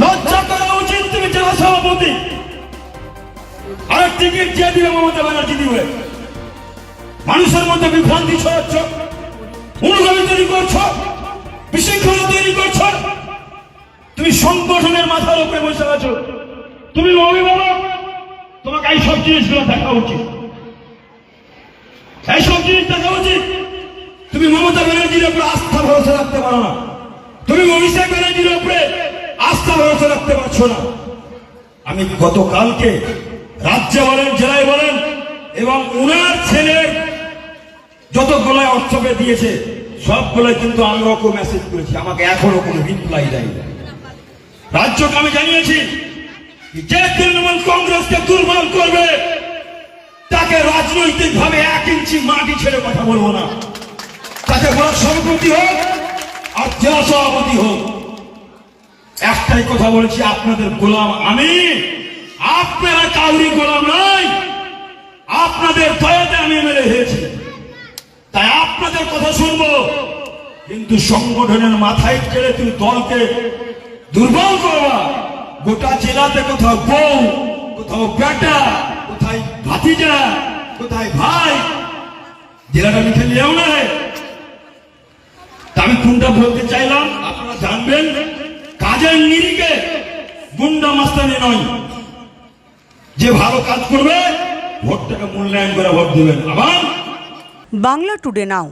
লজ্জা করা উচিত তুমি জেলা সভাপতি। আর টিকিট দিয়ে দিবে মমতা ব্যানার্জি দিবে। মানুষের মধ্যে বিভ্রান্তি ছড়াচ্ছ, অনুগামী তৈরি করছ, বিশৃঙ্খলা তৈরি করছ। তুমি সংগঠনের মাথার উপরে বসে আছো। তুমি অভিভাবক, তোমাকে এই সব জিনিসগুলো দেখা উচিত। এই সব জিনিস দেখা উচিত। তুমি মমতা ব্যানার্জির উপরে আস্থা ভরসা রাখতে পারো না। তুমি অভিষেক ব্যানার্জির উপরে আস্থা ভরসা রাখতে পারছ না। আমি গতকালকে রাজ্যে বলেন, জেলায় বলেন, এবং উনার ছেলের যতগুলো অর্থকে দিয়েছে সবগুলোই কিন্তু আমি ওকে মেসেজ করেছি। আমাকে এখনও কোনো রিপ্লাই দেয়নি। রাজ্যকে আমি জানিয়েছি যে তৃণমূল কংগ্রেসকে দুর্বল করবে, তাকে রাজনৈতিক ভাবে এক ইঞ্চি মাটি ছেড়ে কথা বলব না। তাকে ব্লক সভাপতি হোক আর জেলা সভাপতি হোক। একটাই কথা বলেছি আপনাদের গোলাম আমি। আপনারা কাউরি গোলাম নাই। আপনাদের দয়াতে আমি এমএলএ হয়েছি। তাই আপনাদের কথা শুনব। কিন্তু সংগঠনের মাথায় ছেড়ে তুমি দলকে দুর্বল করবা। গোটা জেলাতে কোথাও বউ, কোথাও বেটা, কোথায় ভাতিজা, কোথায় ভাই, জেলাটা লিখে নিয়েও না আমি কোনটা বলতে চাইলাম? আপনারা জানবেন। কাজের নিরিখে গুন্ডা মাস্তানি নয়। যে ভালো কাজ করবে, ভোটটাকে মূল্যায়ন করে ভোট দেবেন। আবার বাংলা টুডে নাও।